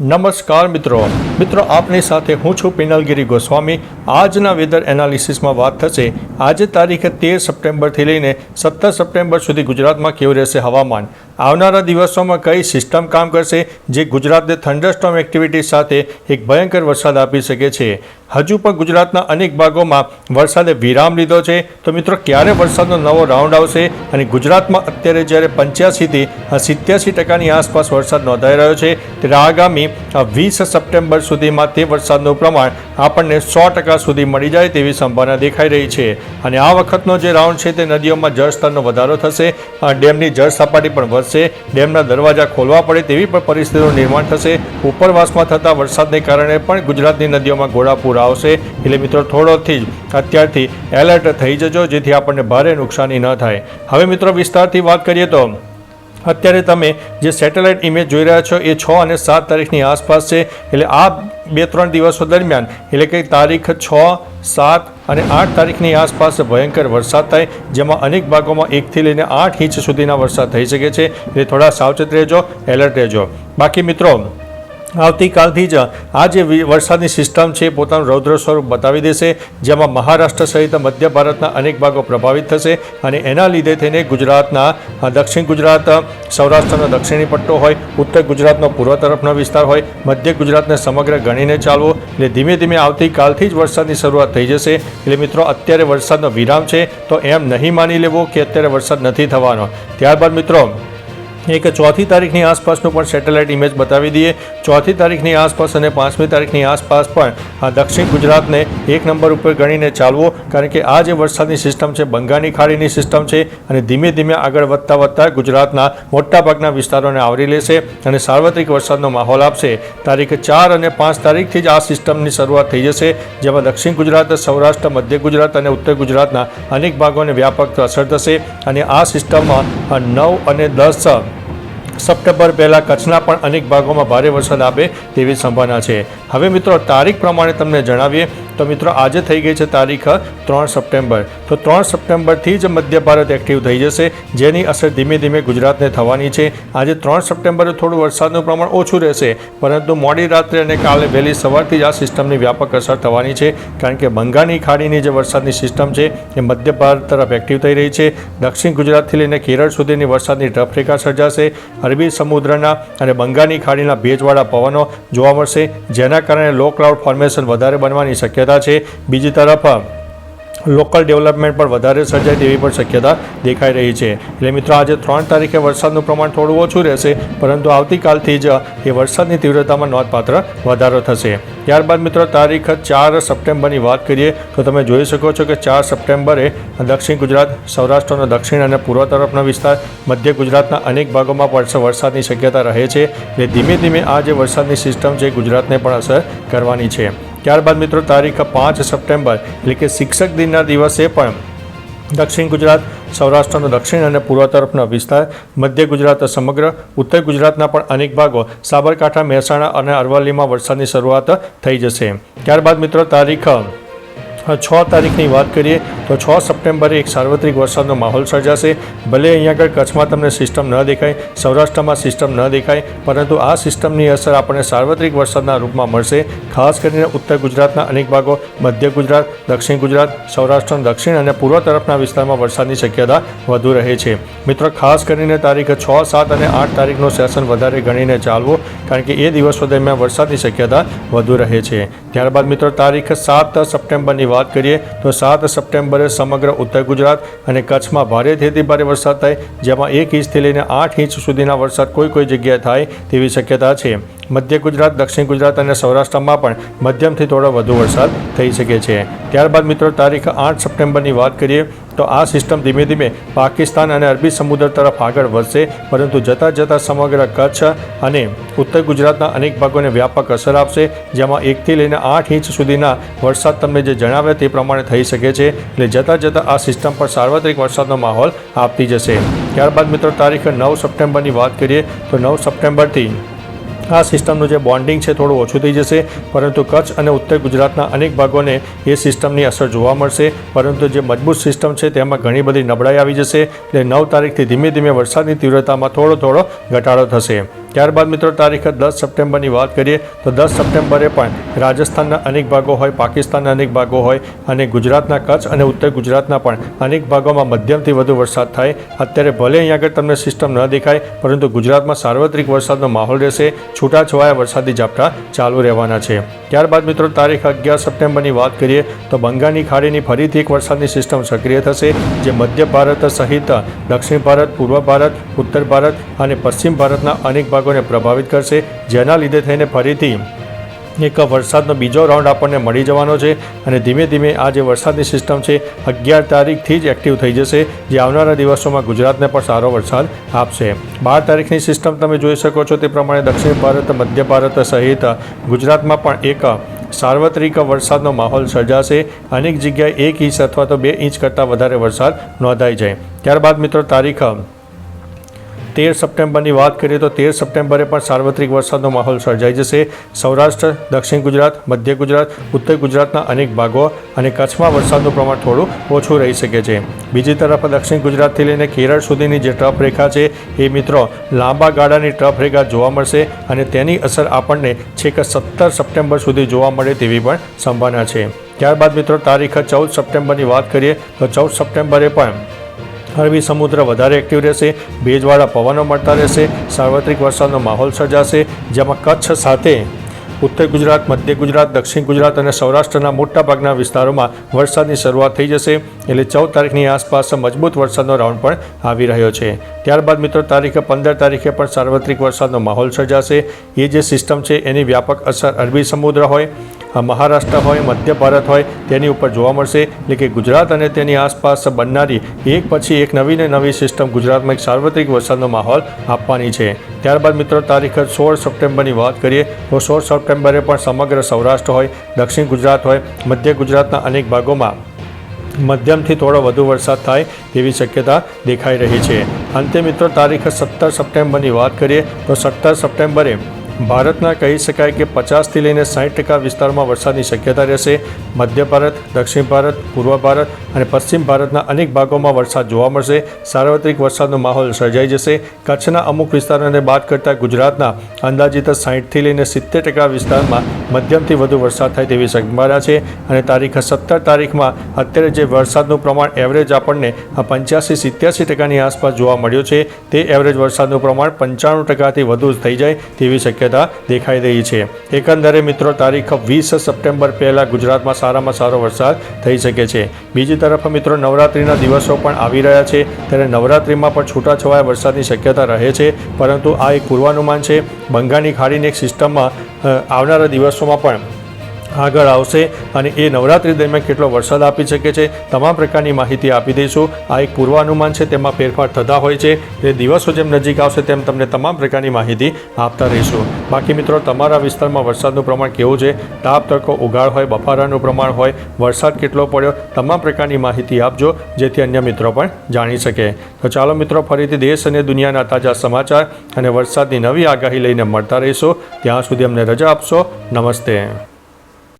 નમસ્કાર મિત્રો. મિત્રો આપની સાથે હું છું પિનલગીરી ગોસ્વામી. આજના વેધર એનાલિસિસમાં વાત થશે. આજે તારીખે તેર સપ્ટેમ્બરથી લઈને સત્તર સપ્ટેમ્બર સુધી ગુજરાતમાં કેવું રહેશે હવામાન? આવનારા દિવસોમાં કઈ સિસ્ટમ કામ કરશે જે ગુજરાતને થંડરસ્ટોમ એક્ટિવિટી સાથે એક ભયંકર વરસાદ આપી શકે છે? હજુ પણ ગુજરાતના અનેક ભાગોમાં વરસાદે વિરામ લીધો છે. તો મિત્રો, ક્યારે વરસાદનો નવો રાઉન્ડ આવશે? અને ગુજરાતમાં અત્યારે જ્યારે પંચ્યાસીથી સિત્યાસી ટકાની આસપાસ વરસાદ નોંધાઈ રહ્યો છે, ત્યારે આગામી વીસ સપ્ટેમ્બર સુધીમાં તે વરસાદનું પ્રમાણ આપણને સો ટકા સુધી મળી જાય તેવી સંભાવના દેખાઈ રહી છે. અને આ વખતનો જે રાઉન્ડ છે તે નદીઓમાં જળસ્તરનો વધારો થશે ડેમની જળ સપાટી પણ વધશે, ડેમના દરવાજા ખોલવા પડે તેવી પણ પરિસ્થિતિનું નિર્માણ થશે. ઉપરવાસમાં થતા વરસાદને કારણે પણ ગુજરાતની નદીઓમાં ઘોડાપૂર આવશે. એટલે મિત્રો, થોડોથી જ અત્યારથી એલર્ટ થઈ જજો, જેથી આપણને ભારે નુકસાની ન થાય. હવે મિત્રો, વિસ્તારથી વાત કરીએ તો અત્યારે તમે જે સેટેલાઇટ ઇમેજ જોઈ રહ્યા છો, એ છ અને સાત તારીખની આસપાસ છે. એટલે આ બે ત્રણ દિવસો દરમિયાન, એટલે કે તારીખ છ, સાત અને આઠ તારીખની આસપાસ ભયંકર વરસાદ થાય, જેમાં અનેક ભાગોમાં એકથી લઈને આઠ ઇંચ સુધીના વરસાદ થઈ શકે છે. એટલે થોડા સાવચેત રહેજો, એલર્ટ રહેજો. બાકી મિત્રો આવતીકાલથી જ આ જે વરસાદની સિસ્ટમ છે પોતાનું રૌદ્ર સ્વરૂપ બતાવી દેશે, જેમાં મહારાષ્ટ્ર સહિત મધ્ય ભારતના અનેક ભાગો પ્રભાવિત થશે અને એના લીધે થઈને ગુજરાતના દક્ષિણ ગુજરાત સૌરાષ્ટ્રનો દક્ષિણી પટ્ટો હોય, ઉત્તર ગુજરાતનો પૂર્વ તરફનો વિસ્તાર હોય, મધ્ય ગુજરાતને સમગ્ર ગણીને ચાલવો એટલે ધીમે ધીમે આવતીકાલથી જ વરસાદની શરૂઆત થઈ જશે. એટલે મિત્રો, અત્યારે વરસાદનો વિરામ છે, તો એમ નહીં માની લેવો કે અત્યારે વરસાદ નથી થવાનો. ત્યારબાદ મિત્રો એક ચોથી તારીખની આસપાસનું પણ સેટેલાઇટ ઇમેજ બતાવી દઈએ. ચોથી તારીખની આસપાસ અને પાંચમી તારીખની આસપાસ પણ આ દક્ષિણ ગુજરાતને એક નંબર ઉપર ગણીને ચાલવો, કારણ કે આ જે વરસાદની સિસ્ટમ છે, બંગાળની ખાડીની સિસ્ટમ છે અને ધીમે ધીમે આગળ વધતા વધતા ગુજરાતના મોટાભાગના વિસ્તારોને આવરી લેશે અને સાર્વત્રિક વરસાદનો માહોલ આપશે. તારીખ ચાર અને પાંચ તારીખથી જ આ સિસ્ટમની શરૂઆત થઈ જશે, જેમાં દક્ષિણ ગુજરાત, સૌરાષ્ટ્ર, મધ્ય ગુજરાત અને ઉત્તર ગુજરાતના અનેક ભાગોને વ્યાપક અસર થશે અને આ સિસ્ટમમાં નવ અને દસ સપ્ટેમ્બર પહેલાં કચ્છના પણ અનેક ભાગોમાં ભારે વરસાદ આપે તેવી સંભાવના છે. હવે મિત્રો, તારીખ પ્રમાણે તમને જણાવીએ તો મિત્રો, આજે થઈ ગઈ છે તારીખ ત્રણ સપ્ટેમ્બર. તો ત્રણ સપ્ટેમ્બરથી જ મધ્ય ભારત એક્ટિવ થઈ જશે, જેની અસર ધીમે ધીમે ગુજરાતને થવાની છે. આજે ત્રણ સપ્ટેમ્બરે થોડું વરસાદનું પ્રમાણ ઓછું રહેશે, પરંતુ મોડી રાત્રે અને કાલે વહેલી સવારથી જ આ સિસ્ટમની વ્યાપક અસર થવાની છે, કારણ કે બંગાળની ખાડીની જે વરસાદની સિસ્ટમ છે, એ મધ્ય ભારત તરફ એક્ટિવ થઈ રહી છે. દક્ષિણ ગુજરાતથી લઈને કેરળ સુધીની વરસાદની રફરેખા સર્જાશે. અરબી સમુદ્રના અને બંગાળની ખાડીના ભેજવાળા પવનો જોવા મળશે, જેના કારણે લો ક્લાઉડ ફોર્મેશન વધારે બનવાની શક્યતા છે. બીજી તરફ, લોકલ ડેવલપમેન્ટ પણ વધારે સર્જાય તેવી પણ શક્યતા દેખાઈ રહી છે. એટલે મિત્રો, આજે ત્રણ તારીખે વરસાદનું પ્રમાણ થોડું ઓછું રહેશે, પરંતુ આવતીકાલથી જ એ વરસાદની તીવ્રતામાં નોંધપાત્ર વધારો થશે. ત્યારબાદ મિત્રો, તારીખ ચાર સપ્ટેમ્બરની વાત કરીએ, તો તમે જોઈ શકો છો કે ચાર સપ્ટેમ્બરે દક્ષિણ ગુજરાત, સૌરાષ્ટ્રનો દક્ષિણ અને પૂર્વ તરફનો વિસ્તાર, મધ્ય ગુજરાતના અનેક ભાગોમાં પડશે વરસાદની શક્યતા રહે છે. એટલે ધીમે ધીમે આ જે વરસાદની સિસ્ટમ છે, ગુજરાતને પણ અસર કરવાની છે. ત્યારબાદ મિત્રો તારીખ પાંચ સપ્ટેમ્બર, એટલે કે શિક્ષક દિનના દિવસે પણ દક્ષિણ ગુજરાત, સૌરાષ્ટ્રનો દક્ષિણ અને પૂર્વ તરફનો વિસ્તાર, મધ્ય ગુજરાત સમગ્ર, ઉત્તર ગુજરાતના પણ અનેક ભાગો સાબરકાંઠા, મહેસાણા અને અરવલ્લીમાં વરસાદની શરૂઆત થઈ જશે. ત્યારબાદ મિત્રો તારીખ છ તારીખની વાત કરીએ તો છ સપ્ટેમ્બરે એક સાર્વત્રિક વરસાદનો માહોલ સર્જાશે. ભલે અહીંયા આગળ કચ્છમાં તમને સિસ્ટમ ન દેખાય, સૌરાષ્ટ્રમાં સિસ્ટમ ન દેખાય, પરંતુ આ સિસ્ટમની અસર આપણને સાર્વત્રિક વરસાદના રૂપમાં મળશે. ખાસ કરીને ઉત્તર ગુજરાતના અનેક ભાગો, મધ્ય ગુજરાત, દક્ષિણ ગુજરાત, સૌરાષ્ટ્ર, દક્ષિણ અને પૂર્વ તરફના વિસ્તારમાં વરસાદની શક્યતા વધુ રહે છે. મિત્રો, ખાસ કરીને તારીખ છ, સાત અને આઠ તારીખનો સેશન વધારે ગણીને ચાલવો, કારણ કે એ દિવસો દરમિયાન વરસાદની શક્યતા વધુ રહે છે. ત્યારબાદ મિત્રો, તારીખ સાત સપ્ટેમ્બરની વાત કરીએ તો સાત સપ્ટેમ્બરે સમગ્ર ઉત્તર ગુજરાત અને કચ્છમાં ભારેથી અતિ ભારે વરસાદ થાય, જેમાં એક ઇંચથી લઈને આઠ ઇંચ સુધીના વરસાદ કોઈ કોઈ જગ્યાએ થાય તેવી શક્યતા છે. મધ્ય ગુજરાત, દક્ષિણ ગુજરાત અને સૌરાષ્ટ્રમાં પણ મધ્યમથી થોડો વધુ વરસાદ થઈ શકે છે. ત્યારબાદ મિત્રો તારીખ આઠ સપ્ટેમ્બરની વાત કરીએ તો આ સિસ્ટમ ધીમે ધીમે પાકિસ્તાન અને અરબી સમુદ્ર તરફ આગળ વધશે, પરંતુ જતાં જતાં સમગ્ર કચ્છ અને ઉત્તર ગુજરાતના અનેક ભાગોને વ્યાપક અસર આપશે, જેમાં એકથી લઈને આઠ ઇંચ સુધીના વરસાદ તમને જે જણાવ્યા તે પ્રમાણે થઈ શકે છે, એટલે જતાં જતાં આ સિસ્ટમ પર સાર્વત્રિક વરસાદનો માહોલ આપતી જશે. ત્યારબાદ મિત્રો, તારીખ નવ સપ્ટેમ્બરની વાત કરીએ, તો નવ સપ્ટેમ્બરથી આ સિસ્ટમનું જે બોન્ડિંગ છે થોડું ઓછું થઈ જશે, પરંતુ કચ્છ અને ઉત્તર ગુજરાતના અનેક ભાગોને એ સિસ્ટમની અસર જોવા મળશે. પરંતુ જે મજબૂત સિસ્ટમ છે તેમાં ઘણી બધી નબળાઈ આવી જશે એટલે નવ તારીખથી ધીમે ધીમે વરસાદની તીવ્રતામાં થોડો થોડો ઘટાડો થશે. ત્યારબાદ મિત્રો, તારીખ દસ સપ્ટેમ્બરની વાત કરીએ, તો દસ સપ્ટેમ્બરે પણ રાજસ્થાનના અનેક ભાગો હોય, પાકિસ્તાનના અનેક ભાગો હોય અને ગુજરાતના કચ્છ અને ઉત્તર ગુજરાતના પણ અનેક ભાગોમાં મધ્યમથી વધુ વરસાદ થાય. અત્યારે ભલે અહીં આગળ તમને સિસ્ટમ ન દેખાય, પરંતુ ગુજરાતમાં સાર્વત્રિક વરસાદનો માહોલ રહેશે, છૂટાછવાયા વરસાદી ઝાપટા ચાલુ રહેવાના છે. ત્યારબાદ મિત્રો, તારીખ અગિયાર સપ્ટેમ્બરની વાત કરીએ, તો બંગાળની ખાડીની ફરીથી એક વરસાદની સિસ્ટમ સક્રિય થશે, જે મધ્ય ભારત સહિત દક્ષિણ ભારત, પૂર્વ ભારત, ઉત્તર ભારત અને પશ્ચિમ ભારતના અનેક ભાગોને પ્રભાવિત કરશે, જેના લીધે થઈને ફરીથી એક વરસાદનો બીજો રાઉન્ડ આપણને મળી જવાનો છે અને ધીમે ધીમે આ જે વરસાદની સિસ્ટમ છે, અગિયાર તારીખથી જ એક્ટિવ થઈ જશે, જે આવનારા દિવસોમાં ગુજરાતને પણ સારો વરસાદ આપશે. બાર તારીખની સિસ્ટમ તમે જોઈ શકો છો તે પ્રમાણે દક્ષિણ ભારત, મધ્ય ભારત સહિત ગુજરાતમાં પણ એક સાર્વત્રિક વરસાદનો માહોલ સર્જાશે. અનેક જગ્યાએ એક ઇંચ અથવા તો બે ઇંચ કરતાં વધારે વરસાદ નોંધાઈ જાય. ત્યારબાદ મિત્રો તારીખ તેર સપ્ટેમ્બરની વાત કરીએ તો તેર સપ્ટેમ્બરે પણ સાર્વત્રિક વરસાદનો માહોલ સર્જાઈ જશે. સૌરાષ્ટ્ર, દક્ષિણ ગુજરાત, મધ્ય ગુજરાત, ઉત્તર ગુજરાતના અનેક ભાગો અને કચ્છમાં વરસાદનું પ્રમાણ થોડું ઓછું રહી શકે છે. બીજી તરફ દક્ષિણ ગુજરાતથી લઈને કેરળ સુધીની જે ટ્રફ રેખા છે એ મિત્રો લાંબા ગાળાની ટ્રફ રેખા જોવા મળશે અને તેની અસર આપણને છેક સત્તર સપ્ટેમ્બર સુધી જોવા મળે તેવી પણ સંભાવના છે. ત્યારબાદ મિત્રો તારીખ ચૌદ સપ્ટેમ્બરની વાત કરીએ તો ચૌદ સપ્ટેમ્બરે પણ અરબી સમુદ્ર વધારે એક્ટિવ રહેશે, ભેજવાળા પવનો મળતા રહેશે, સાર્વત્રિક વરસાદનો માહોલ સર્જાશે, જેમાં કચ્છ સાથે ઉત્તર ગુજરાત, મધ્ય ગુજરાત, દક્ષિણ ગુજરાત અને સૌરાષ્ટ્રના મોટાભાગના વિસ્તારોમાં વરસાદની શરૂઆત થઈ જશે, એટલે ચૌદ તારીખની આસપાસ મજબૂત વરસાદનો રાઉન્ડ પણ આવી રહ્યો છે. ત્યારબાદ મિત્રો, તારીખે પંદર તારીખે પણ સાર્વત્રિક વરસાદનો માહોલ સર્જાશે. એ જે સિસ્ટમ છે, એની વ્યાપક અસર અરબી સમુદ્ર હોય મહારાષ્ટ્ર હોય, મધ્ય ભારત હોય, તેની ઉપર જોવા મળશે. એટલે કે ગુજરાત અને તેની આસપાસ બનનારી એક પછી એક નવી ને નવી સિસ્ટમ ગુજરાતમાં એક સાર્વત્રિક વરસાદનો માહોલ આપવાની છે. ત્યારબાદ મિત્રો, તારીખ સોળ સપ્ટેમ્બરની વાત કરીએ, તો સોળ સપ્ટેમ્બરે પણ સમગ્ર સૌરાષ્ટ્ર હોય, દક્ષિણ ગુજરાત હોય, મધ્ય ગુજરાતના અનેક ભાગોમાં મધ્યમથી થોડો વધુ વરસાદ થાય તેવી શક્યતા દેખાઈ રહી છે. અંતે મિત્રો, તારીખ સત્તર સપ્ટેમ્બરની વાત કરીએ, તો સત્તર સપ્ટેમ્બરે ભારતના કહી શકાય કે પચાસથી લઈને સાઠ ટકા વિસ્તારમાં વરસાદની શક્યતા રહેશે. મધ્ય ભારત, દક્ષિણ ભારત, પૂર્વ ભારત અને પશ્ચિમ ભારતના અનેક ભાગોમાં વરસાદ જોવા મળશે. સાર્વત્રિક વરસાદનો માહોલ સર્જાઈ જશે. કચ્છના અમુક વિસ્તારોને બાદ કરતાં ગુજરાતના અંદાજિત સાઠથી લઈને સિત્તેર ટકા વિસ્તારમાં મધ્યમથી વધુ વરસાદ થાય તેવી સંભાવના છે અને તારીખ સત્તર તારીખમાં અત્યારે જે વરસાદનું પ્રમાણ એવરેજ આપણને પંચ્યાસી, સિત્યાસી ટકાની આસપાસ જોવા મળ્યું છે, તે એવરેજ વરસાદનું પ્રમાણ પંચાણું ટકાથી વધુ થઈ જાય તેવી શક્યતા દેખાઈ રહી છે. એકંદરે મિત્રો, તારીખ વીસ સપ્ટેમ્બર પહેલાં ગુજરાતમાં સારામાં સારો વરસાદ થઈ શકે છે. બીજી તરફ મિત્રો, નવરાત્રિના દિવસો પણ આવી રહ્યા છે. ત્યારે નવરાત્રિમાં પણ છૂટાછવાયા વરસાદની શક્યતા રહે છે. પરંતુ આ એક પૂર્વાનુમાન છે. બંગાળની ખાડીની એક સિસ્ટમમાં આવનારા દિવસોમાં પણ આગળ આવશે અને એ નવરાત્રિ દરમિયાન કેટલો વરસાદ આપી શકે છે તમામ પ્રકારની માહિતી આપી દઈશું. આ એક પૂર્વાનુમાન છે, તેમાં ફેરફાર થતા હોય છે. તે દિવસો જેમ નજીક આવશે તેમ તમને તમામ પ્રકારની માહિતી આપતા રહીશું. બાકી મિત્રો, તમારા વિસ્તારમાં વરસાદનું પ્રમાણ કેવું છે? તાપ, તડકો, ઉઘાડ હોય, બફારાનું પ્રમાણ હોય, વરસાદ કેટલો પડ્યો? તમામ પ્રકારની માહિતી આપજો, જેથી અન્ય મિત્રો પણ જાણી શકે. તો ચાલો મિત્રો, ફરીથી દેશ અને દુનિયાના તાજા સમાચાર અને વરસાદની નવી આગાહી લઈને મળતા રહીશું. ત્યાં સુધી અમને રજા આપશો. નમસ્તે.